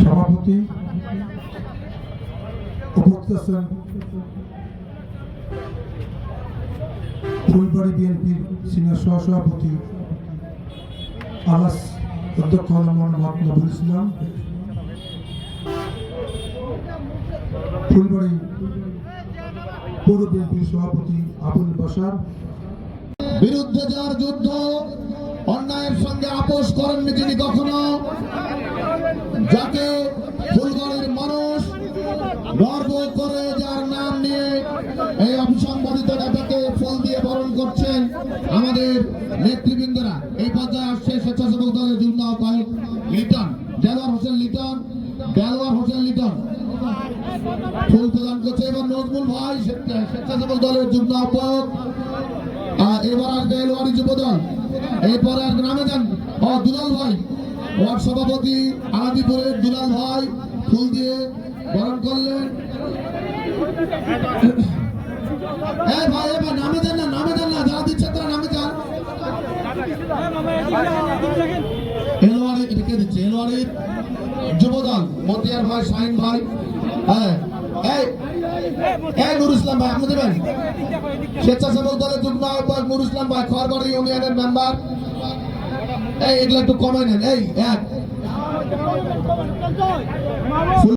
সভাপতি উপস্থিত ফুলবাড়ি বিএনপির সিনিয়র সহসভাপতি আলাস অধ্যক্ষ মোহাম্মদ নবুল ইসলাম। ফুলবাড়ি পৌর বিএনপির সভাপতি আবুল বাসার বিরুদ্ধে যার যুদ্ধ, অন্যায়ের সঙ্গে আপোষ করেননি তিনি কখনো। গর্ব করে যার নাম নিয়ে এই অবিসংবাদিত নেতাকে ফুল দিয়ে বরণ করছেন আমাদের নেতৃবৃন্দরা। এই পর্যায়ে আসছে স্বেচ্ছাসেবক দলের যুগ্ম আহ্বায়ক লিটন, দেলোয়ার হোসেন লিটন, দেলোয়ার হোসেন লিটন। ফুল প্রদান করছে এবার নজমুল ভাই স্বেচ্ছাসেবক দলের যুগ্ম আহ্বায়ক। এবার আসবে এলোয়ারি যুবদল। এরপরে আর নামে যান। দুলাল ভাই, ওয়ার্ড সভাপতি আনাদিপুরের দুলাল ভাই, ফুল দিয়ে বরণ করলেন। এই ভাই, এ ভাই, নামে যান না, নামে যান না, যারা দিচ্ছে তারা নামে যান। এলোয়ারি কে দিচ্ছে? এলোয়ারির ভাই, শাহিন ভাই। হ্যাঁ। এই এই নুর ভাই, আপনি দেবেন? স্বেচ্ছাসেবক দলের যুগ্ম আহ্বায়ক নুর ভাই খড়বাড়ি ইউনিয়নের মেম্বার। এই, এগুলো একটু কমাই নেন। এই, এক।